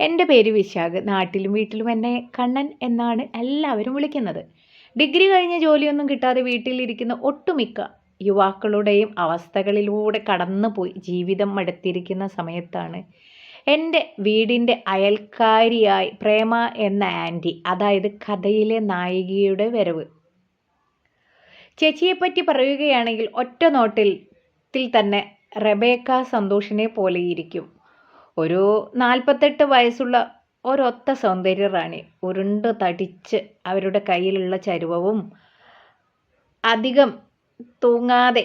എന്റെ പേര് വിശാഖ്. നാട്ടിലും വീട്ടിലും എന്നെ കണ്ണൻ എന്നാണ് എല്ലാവരും വിളിക്കുന്നത്. ഡിഗ്രി കഴിഞ്ഞ ജോലിയൊന്നും കിട്ടാതെ വീട്ടിലിരിക്കുന്ന ഒട്ടുമിക്ക യുവാക്കളുടെയും അവസ്ഥകളിലൂടെ കടന്നുപോയി ജീവിതം മടുത്തിരിക്കുന്ന സമയത്താണ് എന്റെ വീടിന്റെ അയൽക്കാരിയായി പ്രേമ എന്ന ആന്റി അതായത് കഥയിലെ നായികയുടെ വരവ്. ചേച്ചിയെപ്പറ്റി പറയുകയാണെങ്കിൽ ഒറ്റ നോട്ടിൽ തന്നെ റെബേക്ക സന്തോഷിനെ പോലെയിരിക്കും ഒരു നാൽപ്പത്തെട്ട് വയസ്സുള്ള ഒരൊത്ത സൗന്ദര്യ റാണി ഉരുണ്ട് തടിച്ച് അവരുടെ കയ്യിലുള്ള ചരുവവും അധികം തൂങ്ങാതെ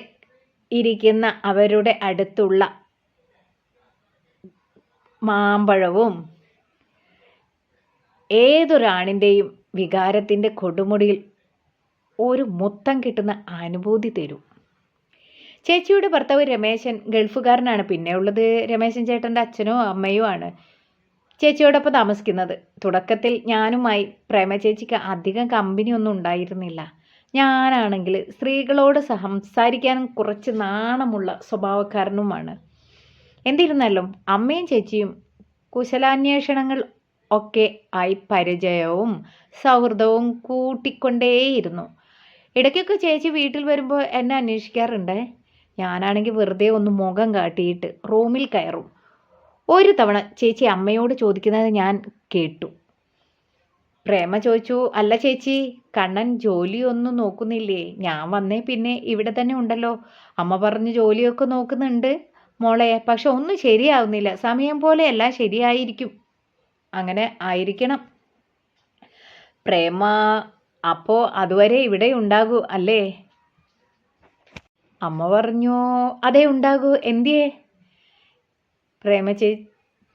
ഇരിക്കുന്ന അവരുടെ അടുത്തുള്ള മാമ്പഴവും ഏതൊരാണിന്റെയും വികാരത്തിന്റെ കൊടുമുടിയിൽ ഒരു മുത്തം കിട്ടുന്ന അനുഭൂതി തരും. ചേച്ചിയുടെ ഭർത്താവ് രമേശൻ ഗൾഫുകാരനാണ്. പിന്നെ ഉള്ളത് രമേശൻ ചേട്ടന്റെ അച്ഛനോ അമ്മയോ ആണ്. ചേച്ചിയോടൊപ്പം താമസിക്കുന്നത്. തുടക്കത്തിൽ ഞാനുമായി പ്രേമ ചേച്ചിക്ക് അധികം കമ്പനി ഒന്നും ഉണ്ടായിരുന്നില്ല. ഞാനാണെങ്കിൽ സ്ത്രീകളോട് സംസാരിക്കാനും കുറച്ച് നാണമുള്ള സ്വഭാവക്കാരനുമാണ്. എന്നിരുന്നാലും അമ്മയും ചേച്ചിയും കുശലാന്വേഷണങ്ങൾ ഒക്കെ ആയി പരിചയവും സൗഹൃദവും കൂട്ടിക്കൊണ്ടേയിരുന്നു. ഇടയ്ക്കൊക്കെ ചേച്ചി വീട്ടിൽ വരുമ്പോൾ എന്നെ അന്വേഷിക്കാറുണ്ട്. ഞാനാണെങ്കിൽ വെറുതെ ഒന്ന് മുഖം കാട്ടിയിട്ട് റൂമിൽ കയറും. ഒരു തവണ ചേച്ചി അമ്മയോട് ചോദിക്കുന്നത് ഞാൻ കേട്ടു. പ്രേമ ചോദിച്ചു അല്ല ചേച്ചി കണ്ണൻ ജോലിയൊന്നും നോക്കുന്നില്ലേ? ഞാൻ വന്നേ പിന്നെ ഇവിടെ തന്നെ ഉണ്ടല്ലോ. അമ്മ പറഞ്ഞ് ജോലിയൊക്കെ നോക്കുന്നുണ്ട് മോളെ പക്ഷെ ഒന്നും ശരിയാവുന്നില്ല. സമയം പോലെ എല്ലാം ശരിയായിരിക്കും. അങ്ങനെ ആയിരിക്കണം. പ്രേമ അപ്പോൾ അതുവരെ ഇവിടെ ഉണ്ടാകൂ അല്ലേ? അമ്മ പറഞ്ഞു അതേ ഉണ്ടാകൂ എന്തിയേ? പ്രേമ ചേ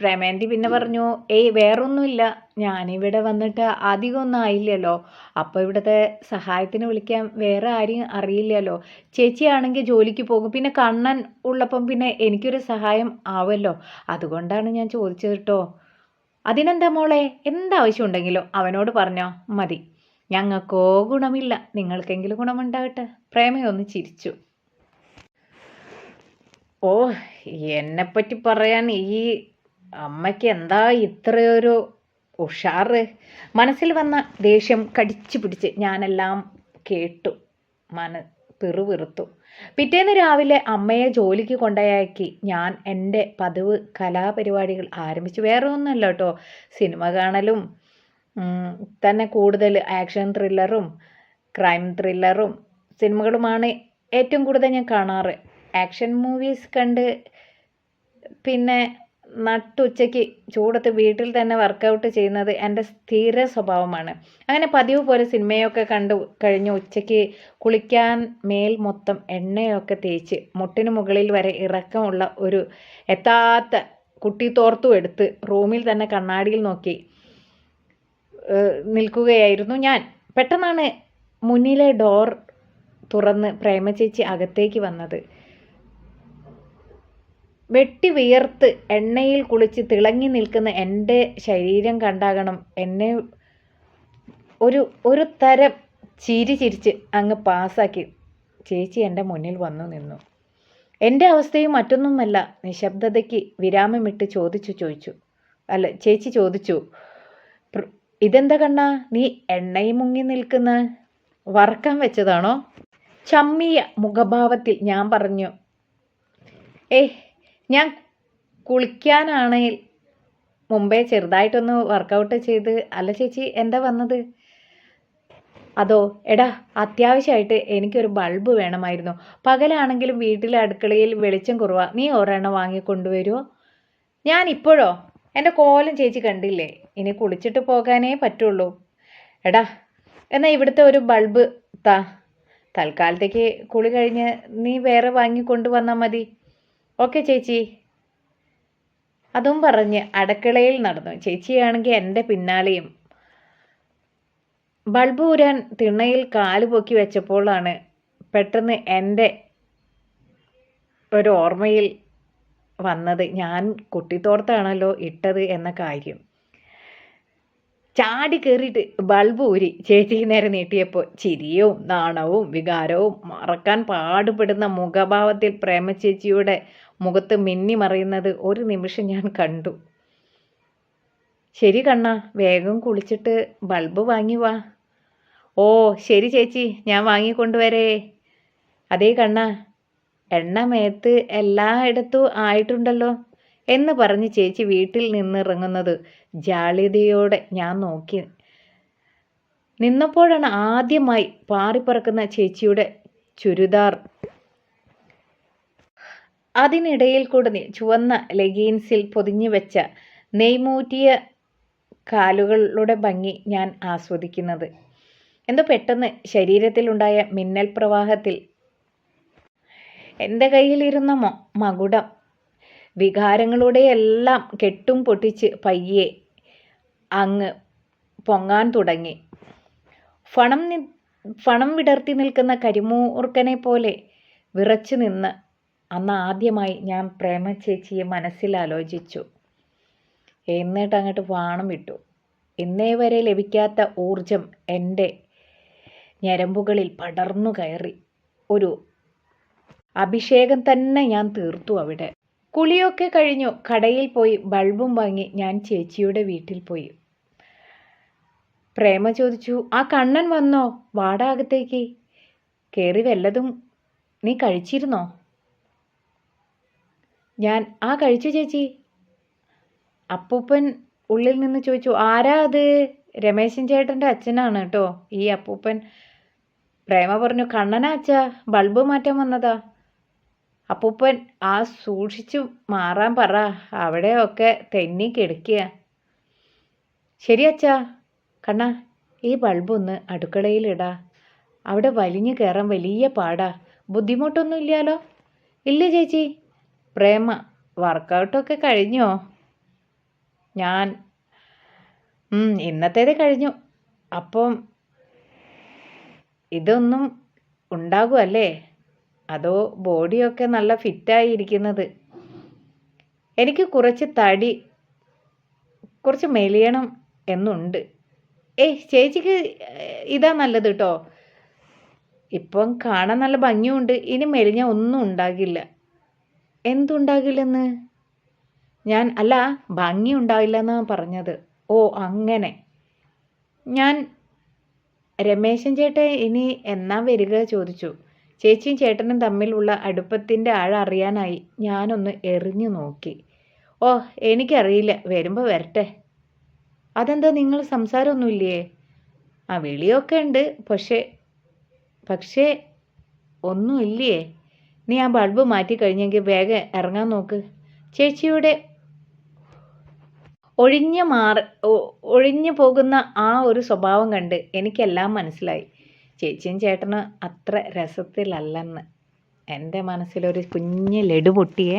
പ്രേമേന്റി പിന്നെ പറഞ്ഞു ഏയ് വേറൊന്നുമില്ല. ഞാനിവിടെ വന്നിട്ട് അധികമൊന്നും ആയില്ലല്ലോ. അപ്പോൾ ഇവിടുത്തെ സഹായത്തിന് വിളിക്കാൻ വേറെ ആരെയും അറിയില്ലല്ലോ. ചേച്ചിയാണെങ്കിൽ ജോലിക്ക് പോകും. പിന്നെ കണ്ണൻ ഉള്ളപ്പം പിന്നെ എനിക്കൊരു സഹായം ആവല്ലോ അതുകൊണ്ടാണ് ഞാൻ ചോദിച്ചത് കേട്ടോ അതിനെന്താ മോളെ? എന്താവശ്യം ഉണ്ടെങ്കിലും അവനോട് പറഞ്ഞോ മതി. ഞങ്ങൾക്കോ ഗുണമില്ല. നിങ്ങൾക്കെങ്കിലും ഗുണമുണ്ടാകട്ടെ. പ്രേമയൊന്ന് ചിരിച്ചു. ഓ എന്നെപ്പറ്റി പറയാൻ ഈ അമ്മയ്ക്ക് എന്താ ഇത്രയൊരു ഉഷാറ്? മനസ്സിൽ വന്ന ദേഷ്യം കടിച്ചു പിടിച്ച് ഞാനെല്ലാം കേട്ടു. മന പിറുപിറുത്തു പിറ്റേന്ന് രാവിലെ അമ്മയെ ജോലിക്ക് കൊണ്ടയാക്കി ഞാൻ എന്റെ പതിവ് കലാപരിപാടികൾ ആരംഭിച്ചു. വേറെ ഒന്നുമല്ല കേട്ടോ. സിനിമ കാണലും തന്നെ കൂടുതൽ ആക്ഷൻ ത്രില്ലറും ക്രൈം ത്രില്ലറും സിനിമകളുമാണ് ഏറ്റവും കൂടുതൽ ഞാൻ കാണാറ്. ആക്ഷൻ മൂവീസ് കണ്ട് പിന്നെ നട്ടുച്ചയ്ക്ക് ചൂടത്ത് വീട്ടിൽ തന്നെ വർക്കൗട്ട് ചെയ്യുന്നത് എന്റെ സ്ഥിര സ്വഭാവമാണ്. അങ്ങനെ പതിവ് പോലെ സിനിമയൊക്കെ കണ്ടു കഴിഞ്ഞ്. ഉച്ചയ്ക്ക് കുളിക്കാൻ മേൽ മൊത്തം എണ്ണയൊക്കെ തേച്ച് മുട്ടിന് മുകളിൽ വരെ ഇറക്കമുള്ള ഒരു എത്താത്ത കുട്ടി തോർത്തും എടുത്ത് റൂമിൽ തന്നെ കണ്ണാടിയിൽ നോക്കി നിൽക്കുകയായിരുന്നു ഞാൻ. പെട്ടെന്നാണ് മുന്നിലെ ഡോർ തുറന്ന് പ്രേമചേച്ചി അകത്തേക്ക് വന്നത്. വെട്ടി വിയർത്ത് എണ്ണയിൽ കുളിച്ച് തിളങ്ങി നിൽക്കുന്ന എന്റെ ശരീരം കണ്ടാകണം. എന്നെ ഒരു ഒരു തരം ചിരി ചിരിച്ച് അങ്ങ് പാസ്സാക്കി. ചേച്ചി എന്റെ മുന്നിൽ വന്നു നിന്നു. എന്റെ അവസ്ഥയും മറ്റൊന്നുമല്ല. നിശബ്ദതയ്ക്ക് വിരാമമിട്ട് ചോദിച്ചു ചോദിച്ചു. അല്ല ചേച്ചി ചോദിച്ചു. ഇതെന്താ കണ്ണാ? നീ എണ്ണയും മുങ്ങി നിൽക്കുന്ന വറക്കാൻ വെച്ചതാണോ? ചമ്മിയ മുഖഭാവത്തിൽ ഞാൻ പറഞ്ഞു ഏയ് ഞാൻ കുളിക്കാനാണെങ്കിൽ മുമ്പേ ചെറുതായിട്ടൊന്ന് വർക്കൗട്ട് ചെയ്ത് അല്ല ചേച്ചി എന്താ വന്നത്? അതോ എടാ അത്യാവശ്യമായിട്ട് എനിക്കൊരു ബൾബ് വേണമായിരുന്നു. പകലാണെങ്കിലും വീട്ടിലെ അടുക്കളയിൽ വെളിച്ചം കുറവാ. നീ ഒരെണ്ണം വാങ്ങി കൊണ്ടുവരുമോ ഞാൻ ഇപ്പോഴോ? എന്റെ കോലം ചേച്ചി കണ്ടില്ലേ? ഇനി കുളിച്ചിട്ട് പോകാനേ പറ്റുള്ളൂ. എടാ എന്നാൽ ഇവിടുത്തെ ഒരു ബൾബ് താ. തൽക്കാലത്തേക്ക് കുളി കഴിഞ്ഞ് നീ വേറെ വാങ്ങി കൊണ്ടുവന്നാൽ മതി. ഓക്കെ ചേച്ചി. അതും പറഞ്ഞ് അടുക്കളയിൽ നടന്നു. ചേച്ചിയാണെങ്കിൽ എന്റെ പിന്നാലെയും. ബൾബ് ഊരാൻ തിണ്ണയിൽ കാൽ പൊക്കി വെച്ചപ്പോഴാണ് പെട്ടെന്ന് എന്റെ ഒരു ഓർമ്മയിൽ വന്നത്. ഞാൻ കുട്ടിത്തോർത്താണല്ലോ ഇട്ടത് എന്ന കാര്യം. ചാടി കയറിയിട്ട് ബൾബ് ഊരി ചേച്ചിക്ക് നേരെ നീട്ടിയപ്പോൾ ചിരിയും നാണവും വികാരവും മറക്കാൻ പാടുപെടുന്ന മുഖഭാവത്തിൽ പ്രേമചേച്ചിയുടെ മുഖത്ത് മിന്നി മറിയുന്നത് ഒരു നിമിഷം ഞാൻ കണ്ടു. ശരി കണ്ണ വേഗം കുളിച്ചിട്ട് ബൾബ് വാങ്ങി വാ. ഓ ശരി ചേച്ചി ഞാൻ വാങ്ങിക്കൊണ്ടുവരേ. അതേ കണ്ണ എണ്ണ മേത്ത് എല്ലായിടത്തും ആയിട്ടുണ്ടല്ലോ. എന്ന് പറഞ്ഞ് ചേച്ചി വീട്ടിൽ നിന്നിറങ്ങുന്നത് ജാള്യതയോടെ ഞാൻ നോക്കി. നിന്നപ്പോഴാണ് ആദ്യമായി പാറിപ്പറക്കുന്ന ചേച്ചിയുടെ ചുരിദാർ. അതിനിടയിൽ കൂടെ ചുവന്ന ലെഗീൻസിൽ പൊതിഞ്ഞു വെച്ച നെയ്മൂറ്റിയ കാലുകളുടെ ഭംഗി ഞാൻ ആസ്വദിക്കുന്നത്. എന്തോ പെട്ടെന്ന് ശരീരത്തിലുണ്ടായ മിന്നൽ പ്രവാഹത്തിൽ. എന്റെ കയ്യിലിരുന്ന മകുടം വികാരങ്ങളുടെ എല്ലാം കെട്ടും പൊട്ടിച്ച് പയ്യെ അങ്ങ് പൊങ്ങാൻ തുടങ്ങി. ഫണം നി ഫണം വിടർത്തി നിൽക്കുന്ന കരിമൂർക്കനെ പോലെ വിറച്ചു നിന്ന് അന്ന് ആദ്യമായി ഞാൻ പ്രേമ ചേച്ചിയെ മനസ്സിൽ ആലോചിച്ചു. എന്നിട്ട് അങ്ങോട്ട് വാണം വിട്ടു. ഇന്നേ വരെ ലഭിക്കാത്ത ഊർജം എന്റെ ഞരമ്പുകളിൽ പടർന്നു കയറി. ഒരു അഭിഷേകം തന്നെ ഞാൻ തീർത്തു അവിടെ. കുളിയൊക്കെ കഴിഞ്ഞു. കടയിൽ പോയി ബൾബും വാങ്ങി ഞാൻ ചേച്ചിയുടെ വീട്ടിൽ പോയി. പ്രേമ ചോദിച്ചു ആ കണ്ണൻ വന്നോ? വാടാകത്തേക്ക് കയറി വല്ലതും. നീ കഴിച്ചിരുന്നോ? ഞാൻ ആ കഴിച്ചു ചേച്ചി. അപ്പൂപ്പൻ ഉള്ളിൽ നിന്ന് ചോദിച്ചു ആരാ അത്? രമേശൻ ചേട്ടന്റെ അച്ഛനാണ് കേട്ടോ ഈ അപ്പൂപ്പൻ. പ്രേമ പറഞ്ഞു കണ്ണനാ അച്ഛാ. ബൾബ് മാറ്റാൻ വന്നതാ. അപ്പൂപ്പൻ ആ സൂക്ഷിച്ചു മാറാൻ പറ. അവിടെയൊക്കെ തെന്നി കിടക്കുക ശരി അച്ഛാ. കണ്ണ ഈ ബൾബൊന്ന് അടുക്കളയിലിടാ. അവിടെ വലിഞ്ഞു കയറാൻ വലിയ പാടാ. ബുദ്ധിമുട്ടൊന്നും ഇല്ലാലോ? ഇല്ല ചേച്ചി. പ്രേമ വർക്കൗട്ടൊക്കെ കഴിഞ്ഞോ? ഞാൻ ഇന്നത്തേത് കഴിഞ്ഞു. അപ്പം ഇതൊന്നും ഉണ്ടാകുമല്ലേ അതോ ബോഡിയൊക്കെ നല്ല ഫിറ്റായി ഇരിക്കുന്നത് എനിക്ക് കുറച്ച് തടി കുറച്ച് മെലിയണം എന്നുണ്ട്. ഏയ് ചേച്ചിക്ക് ഇതാ നല്ലത് കേട്ടോ ഇപ്പം കാണാൻ നല്ല ഭംഗിയുണ്ട്. ഇനി മെലിഞ്ഞ ഒന്നും ഉണ്ടാകില്ല. എന്തുണ്ടാകില്ലെന്ന്? ഞാൻ അല്ല ഭംഗി ഉണ്ടാവില്ല എന്നാണ് പറഞ്ഞത്. ഓ അങ്ങനെ. ഞാൻ രമേശൻ ചേട്ടൻ ഇനി എന്നാ വരിക ചോദിച്ചു. ചേച്ചിയും ചേട്ടനും തമ്മിലുള്ള അടുപ്പത്തിന്റെ ആഴം അറിയാനായി ഞാനൊന്ന് എറിഞ്ഞു നോക്കി. ഓ എനിക്കറിയില്ല. വരുമ്പോൾ വരട്ടെ. അതെന്താ? നിങ്ങൾ സംസാരമൊന്നുമില്ലേ? ആ വിളിയൊക്കെ ഉണ്ട്. പക്ഷേ പക്ഷേ ഒന്നുമില്ലേ? നീ ആ ബൾബ് മാറ്റി കഴിഞ്ഞെങ്കിൽ വേഗം ഇറങ്ങാൻ നോക്ക്. ചേച്ചിയുടെ ഒഴിഞ്ഞു മാറി ഒഴിഞ്ഞു പോകുന്ന ആ ഒരു സ്വഭാവം കണ്ട് എനിക്കെല്ലാം മനസ്സിലായി. ചേച്ചിയും ചേട്ടനും അത്ര രസത്തിലല്ലെന്ന്. എന്റെ മനസ്സിലൊരു കുഞ്ഞ് ലഡു പൊട്ടിയേ.